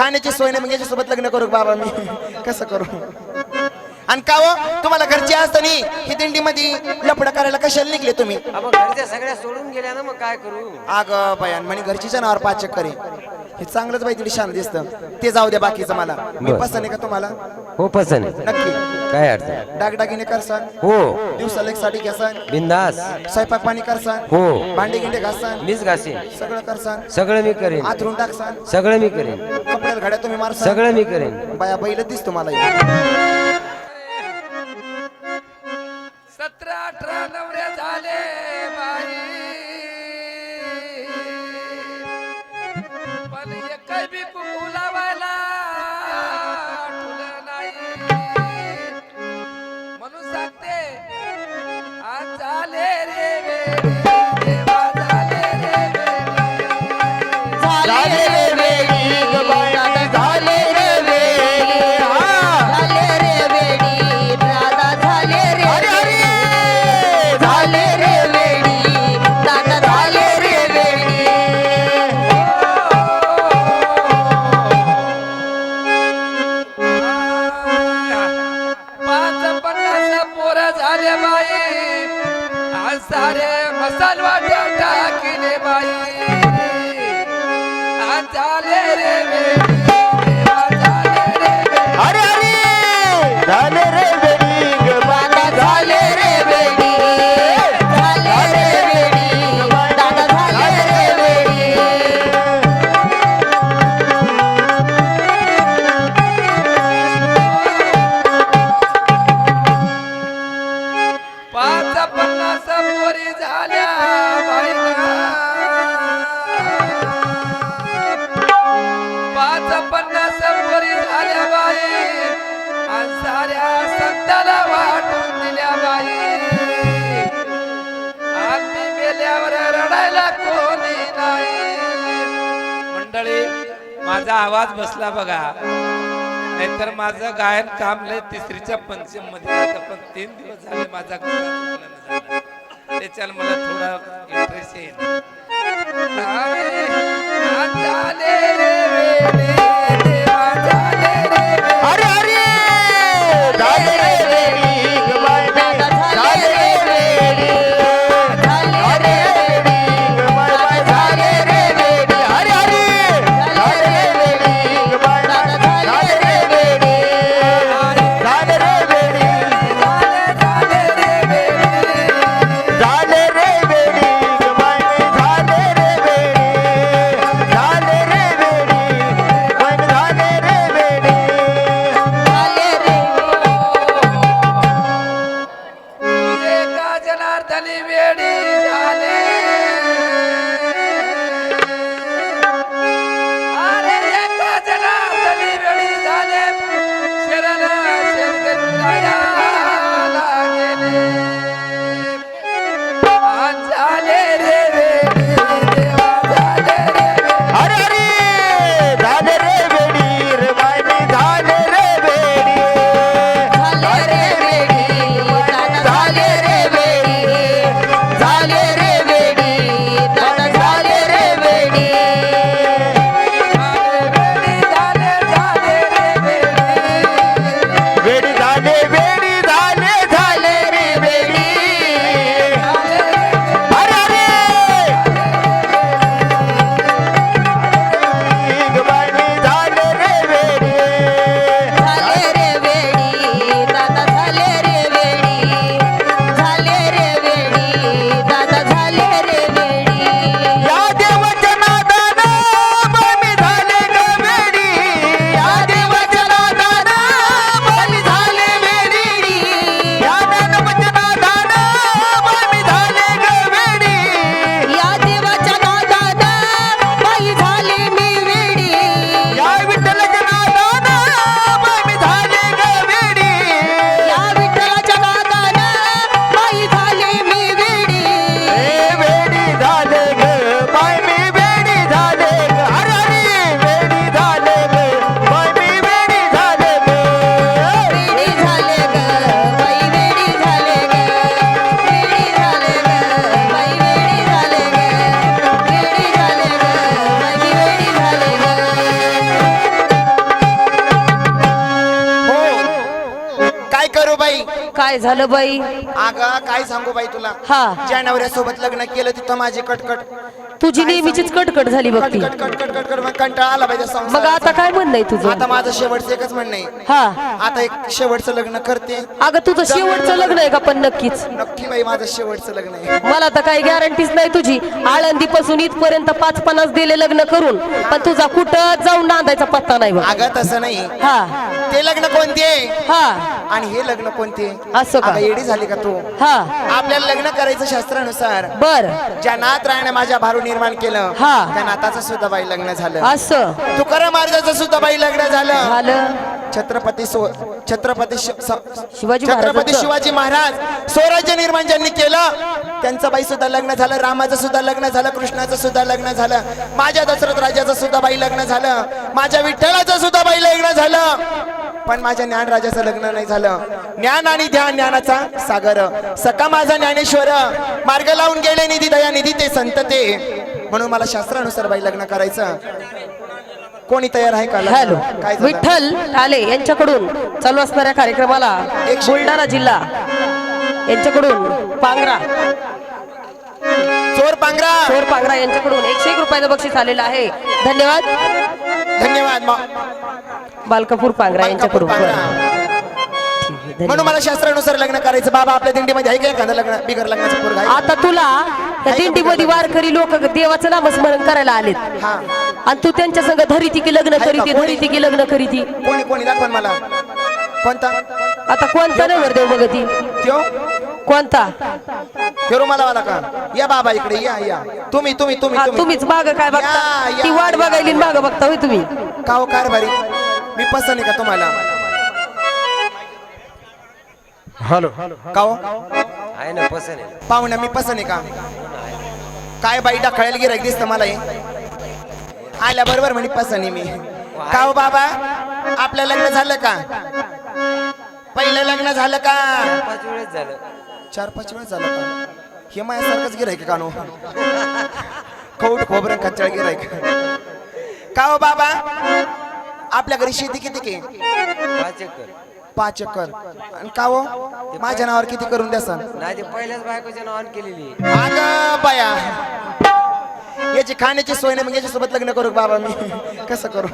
खाण्याची सोय नाही मग याच्यासोबत लग्न करू बाबा मी? कसं करू? आणि का हो? तुम्हाला घरची असताना ही दिंडीमध्ये लपडा करायला कशाला निघले तुम्ही? आपण घरच्या सगळ्या सोडून गेल्या ना मग काय करू? अग बयान म्हणे घरचीच्या नावावर पाच चक्कर आहे. हे चांगलंच बाई तिथे शांत दिसतं. ते जाऊ द्या बाकीचं मला. मी बरं. पसंत आहे का तुम्हाला? हो पसंत आहे. नक्की. काय अडचण? डागडागिने करसान. हो. दिवसाला एक साठी घ्यासान बिंदास. स्वयंपाक पाणी करसान. हो. भांडे गिंडे घासान. मीच घासीन. सगळं करसान. सगळं मी करेन. आथरून टाकसान. सगळं मी करेन. कपड्याला घड्या तुम्ही मारसान. सगळं मी करेन. बाया बैल दिसतो मला माझा आवाज बसला बघा. नाहीतर माझं गायन काम लय तिसरीच्या पंचममध्ये पण तीन दिवस झाले माझा त्याच्याला मला थोडा इंटरेस्ट येईल बाई. अगं काय सांगू बाई तुला? हा. ज्या नवऱ्यासोबत लग्न केलं तिथं माझी कटकट. तुझी नेहमीचीच कटकट झाली बघ ती. Cut cut cut cut cut मग कंटाळा आला पाहिजे मग. आता काय म्हणणं आहे तुझं? आता माझं शेवटचं एकच म्हणणं आहे. हा. आता एक शेवटचं लग्न करते. अगं तुझं शेवटचं लग्न आहे का पण नक्कीच? नक्की बाई माझं शेवटचं लग्न आहे. मला तर काही गॅरंटीच नाही तुझी. आळंदी पासून इथपर्यंत पाच पन्नास दिले लग्न करून. पण तुझा कुठं जाऊन नांदायचा पत्ता नाही बघ. अगं तसं नाही. हा. ते लग्न कोणते? हा. आणि हे लग्न कोणते? असं का? येडी झाली का तू? हा. आपल्याला लग्न करायचं शास्त्रानुसार. बर. ज्या नाथ रायने माझ्या भारू निर्माण केलं. हा. त्या नाताचं सुद्धा बाई लग्न झालं. असं. तुकाराम महाराजाचं सुद्धा बाई लग्न झालं. झालं. छत्रपती सो छत्रपती शि- स- शिवाजी छत्रपती महाराजांचं? शिवाजी महाराज. स्वराज्य निर्माण ज्यांनी केलं त्यांचं बाई सुद्धा लग्न झालं. रामाचं सुद्धा लग्न झालं. कृष्णाचं सुद्धा लग्न झालं. माझ्या दशरथ राजाचं सुद्धा बाई लग्न झालं. माझ्या विठ्ठलाचं सुद्धा बाई लग्न झालं. पण माझ्या ज्ञान राजाचं लग्न नाही झालं. ज्ञान आणि ध्यान ज्ञानाचा सागर. सका माझा ज्ञानेश्वर. मार्ग लावून गेले निधी दया निधी ते संत ते. म्हणून मला शास्त्रानुसार बाई लग्न करायचं कोणी तयार आहे का? हॅलो काय झालं? विठ्ठल ठाले यांच्याकडून चालू असणाऱ्या कार्यक्रमाला एक- बुलढाणा जिल्हा यांच्याकडून पांगरा चोर पांगरा चोर पांगरा यांच्याकडून एकशे एक रुपयाचं बक्षीस आलेलं आहे धन्यवाद धन्यवाद मा- बालकापूर पांगरा यांच्याकडून पांगरा. बरं. म्हणून मला शास्त्रानुसार लग्न करायचं. बाबा आपल्या दिंडीमध्ये आहे का एखादं लग्न? बिगर लग्नाचं पोरग आहे आता तुला त्या दिंडीमध्ये वारकरी लोक देवाचं नामस्मरण करायला आलेत. हा. आणि तू त्यांच्या संग धरीती की लग्न करीती? धरीती की? लग्न करीती कोणी कोणी? दाखवा ना मला. कोणता? आता कोणता नवर देव बघती त्यो? कोणता? त्यो रुमाला वाला का? या बाबा इकडे या या. तुम्ही तुम्ही तुम्ही हा तुम्ही. तुम्हीच माग काय बघता? या, या, ती वाट या. बघायली माग बघता होय तुम्ही. का हो कारभारी मी पसंत आहे का तुम्हाला? हॅलो. का हो? आहे ना पसंत आहे. मी पसंत आहे का? काय बाई डाखळायला गिरायक दिसतं मला हे? आल्या बरोबर म्हणे पसंत आहे मी. का हो बाबा? आपलं लग्न झालं का? पहिलं लग्न झालं का? पाच वेळेस झालं. चार पाच वेळा झालं का? हे माझ्यासारखंच गिरायक कानो खौट खोबरं कच्चा गिरायक का हो बाबा? आपल्या घरी शेती किती के? पाच एकर. पाच एकर आणि का हो? माझ्या नावावर किती करून द्या सर नाही ते पहिल्याच बायकोच्या नावाने केलेली. अग बाया. याची खाण्याची सोय नाही मग याच्यासोबत लग्न करू का बाबा मी? कसं करू?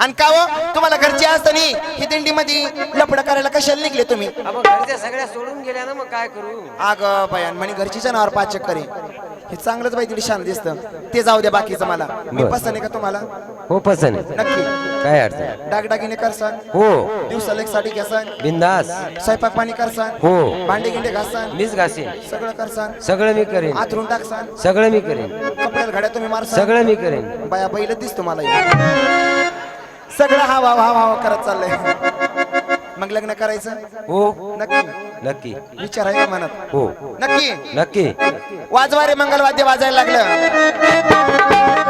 आणि का हो? तुम्हाला घरची असताना ही दिंडीमध्ये लपड करायला कशाला निघले तुम्ही? घरच्या सगळ्या सोडून गेल्या ना मग काय करू? अग बयान म्हणे घरचीच्या नावावर पाच चक्कर आहे हे चांगलंच बाई तिथे शांत दिसतं. ते जाऊ द्या बाकीचं मला. मी बरं. पसंत आहे का तुम्हाला? हो पसंत आहे. नक्की. काय अडचण? डागडागिने करसान. हो. दिवसाला एक साडी घ्यासान बिंदास. स्वयंपाक पाणी करसान. हो. भांडे गिंडे घासान. मीच घासीन. सगळं करसान. सगळं मी करेन. आथरून टाकसान. सगळं मी करेन. कपड्याला घड्या तुम्ही मारसान. सगळं मी करेन. बाया बैल दिसतो मला हे. सगळं हा वा हा वा करत चाललंय. मग लग्न करायचं? हो. नक्की. नक्की. विचार आहे का मनात. हो. नक्की. नक्की. वाजवा रे मंगलवाद्य वाजायला लागलं.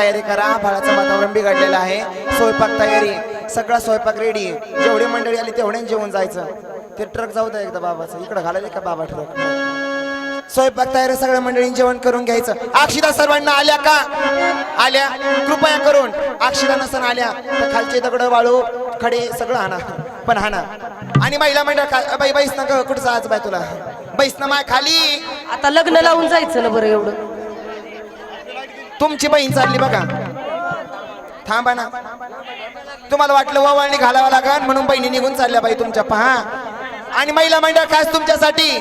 तयारी करा. फळाचं वातावरण बिघडलेलं आहे. स्वयंपाक तयारी. सगळा स्वयंपाक रेडी जेवढी मंडळी आली तेवढ्याच जेवण जायचं. ते ट्रक जाऊ द्या एकदा बाबाचं. इकडं घालायला का बाबा ट्रक स्वयंपाक तयारी सगळ्या मंडळींनी जेवण करून घ्यायचं. अक्षिदा सर्वांना आल्या का? आल्या. कृपया करून. अक्षिदा नसन आल्या. तर खालचे दगड वाळू खडे सगळं हाना पण हाना आणि महिला मंडळ बाई बाईस ना कुठं बाय तुला? बैस ना माय खाली. आता लग्न लावून जायचं ना बरं एवढं. तुमची बहीण चालली बघा. थांबा ना. तुम्हाला वाटलं ववाळणी घालावं लागल म्हणून बहिणी निघून चालल्या बाई तुमच्या पहा. आणि महिला मंडळ खास तुमच्यासाठी.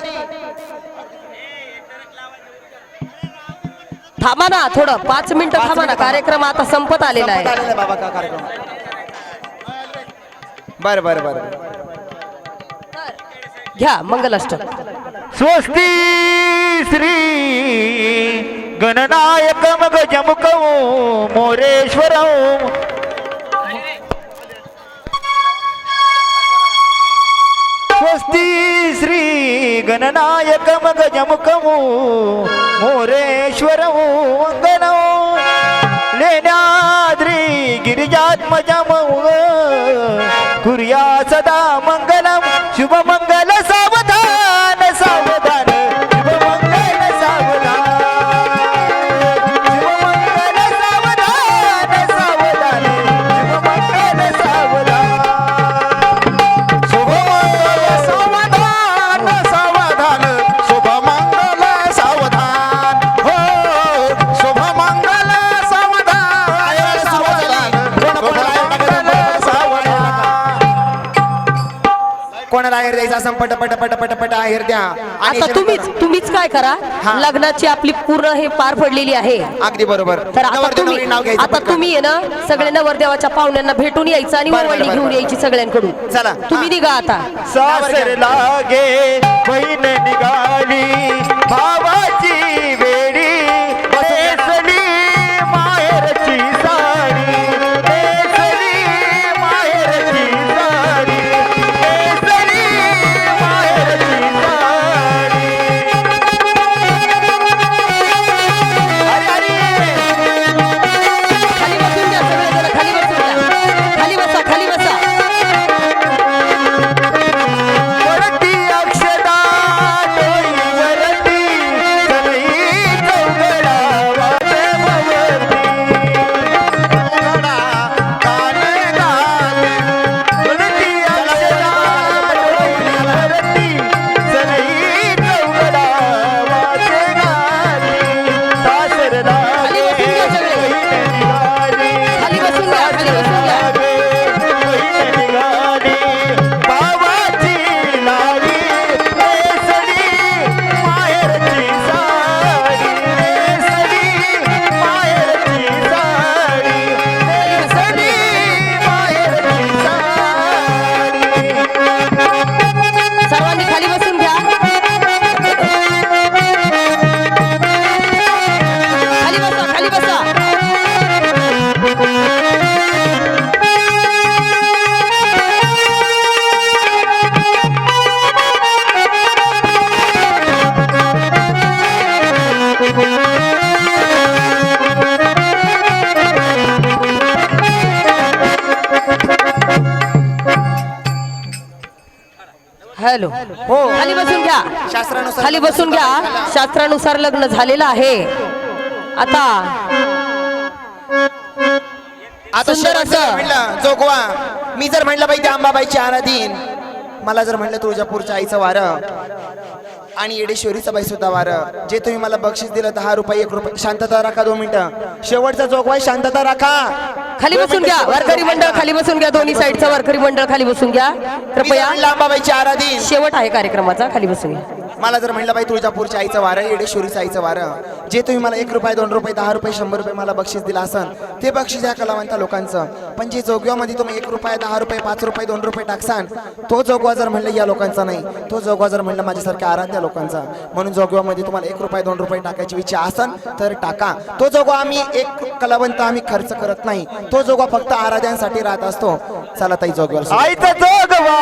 थांबा ना थोडं. पाच मिनिटं थांबा ना. कार्यक्रम आता संपत आलेला संपत आहे आलेला आहे बाबा का कार्यक्रम? बर बर बर. घ्या मंगलाष्टक. स्वस्ती श्री गणनायक मग मोरेश्वर स्वस्ती श्री गणनायक मग जमुकौ मोरेश्वर अंगणौ लेण्याद्री गिरिजात्मजमौ कुर्या सदा मंगलम शुभ असं पट पट पट पट पट आहेर द्या आता तुम्हीच तुम्हीच काय करा हा. लग्नाची आपली पूर्ण हे पार पडलेली आहे अगदी बरोबर तर आता नवरदेव तुम्ही नवरी नाव घ्यायचं आता पटकन. तुम्ही आहे ना सगळे नवरदेवाच्या पाहुण्यांना भेटून यायचं आणि बरं, बरं, ओवाळणी बरं, घेऊन बरं. यायची सगळ्यांकडून चला. तुम्ही हा. निघा आता सासर लागे बहीण निघाली भावाची वेडी हॅलो. हो. खाली बसून घ्या. शास्त्रानुसार खाली बसून घ्या. शास्त्रानुसार लग्न झालेलं आहे. आता आता सुंदर असं. म्हणलं जोगवा. मी जर म्हणलं बाई त्या अंबाबाईची आराधीन मला जर म्हणलं तुळजापूरच्या आईचं वारं आणि येडेश्वरीचं बाई सुद्धा वारं जे तुम्ही मला बक्षीस दिलं दहा रुपये एक रुपये. शांतता राखा दोन मिनिटं. शेवटचा जोगवा आहे, शांतता राखा. खाली बसून घ्या. वारकरी मंडळ. खाली बसून घ्या दोन्ही साईडचं वारकरी मंडळ खाली बसून घ्या. कृपया. म्हणलं अंबाबाईची आराधीन शेवट आहे कार्यक्रमाचा. खाली बसून घ्या. मला जर म्हणलं बाई तुळजापूरच्या आईचं वारं येडेश्वरीचं आईचं वारं जे तुम्ही मला एक रुपये दोन रुपये दहा रुपये शंभर रुपये मला बक्षीस दिलं असन ते बक्षीस या कलावंत लोकांचं. पण जे जोगव्यामध्ये तुम्ही एक रुपये दहा रुपये पाच रुपये दोन रुपये टाकसान तो जोगवा जर म्हणलं या लोकांचा नाही तो जोगवा जर म्हणलं माझ्यासारख्या आराध्या लोकांचा म्हणून जोगव्यामध्ये तुम्हाला एक रुपये दोन रुपये टाकायची इच्छा असन तर टाका. तो जोगवा आम्ही एक कलावंत आम्ही खर्च करत नाही तो जोगवा फक्त आराध्यांसाठी राहत असतो. चला ताई जोगव्याला आईचा जोगवा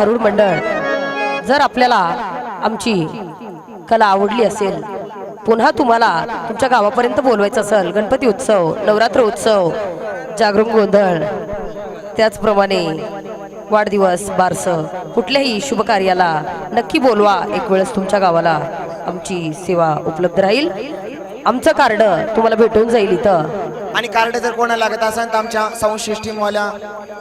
भारूड मंडळ जर आपल्याला आमची कला आवडली असेल पुन्हा तुम्हाला तुमच्या गावापर्यंत बोलवायचं असेल गणपती उत्सव नवरात्र उत्सव जागरूक गोंधळ त्याचप्रमाणे वाढदिवस बारस कुठल्याही शुभ कार्याला नक्की बोलवा. एक वेळेस तुमच्या गावाला आमची सेवा उपलब्ध राहील. आमचं कार्ड तुम्हाला भेटून जाईल इथं. आणि कार्ड जर कोणाला लागत असेल तर आमच्या साऊंड सिस्टीमवाल्या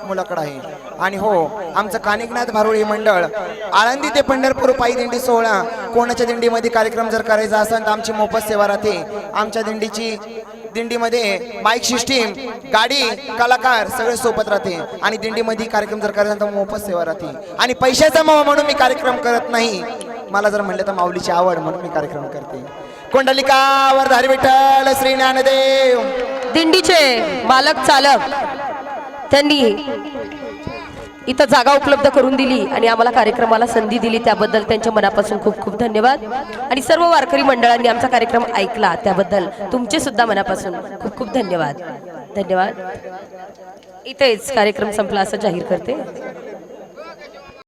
मुलाकडे आहे. आणि हो आमचं कानिकनाथ भारुळी मंडळ आळंदी ते पंढरपूर पायी दिंडी सोहळा कोणाच्या दिंडीमध्ये कार्यक्रम जर करायचा असेल तर आमची मोफत सेवा राहते. आमच्या दिंडीची दिंडीमध्ये बाईक सिस्टीम गाडी कलाकार सगळे सोबत राहते. आणि दिंडीमध्ये कार्यक्रम जर करायचा तर मोफत सेवा राहते. आणि पैशाचा मावा म्हणून मी कार्यक्रम करत नाही. मला जर म्हणलं तर माऊलीची आवड म्हणून मी कार्यक्रम करते. कुंडलिका वरधारी विठ्ठल श्री ज्ञानदेव. दिंडीचे मालक चालक त्यांनी इथं जागा उपलब्ध करून दिली आणि आम्हाला कार्यक्रमाला संधी दिली. त्याबद्दल त्यांच्या मनापासून खूप खूप धन्यवाद. आणि सर्व वारकरी मंडळांनी आमचा कार्यक्रम ऐकला त्याबद्दल तुमचे सुद्धा मनापासून खूप खूप धन्यवाद. धन्यवाद. इथेच कार्यक्रम संपला असं जाहीर करते.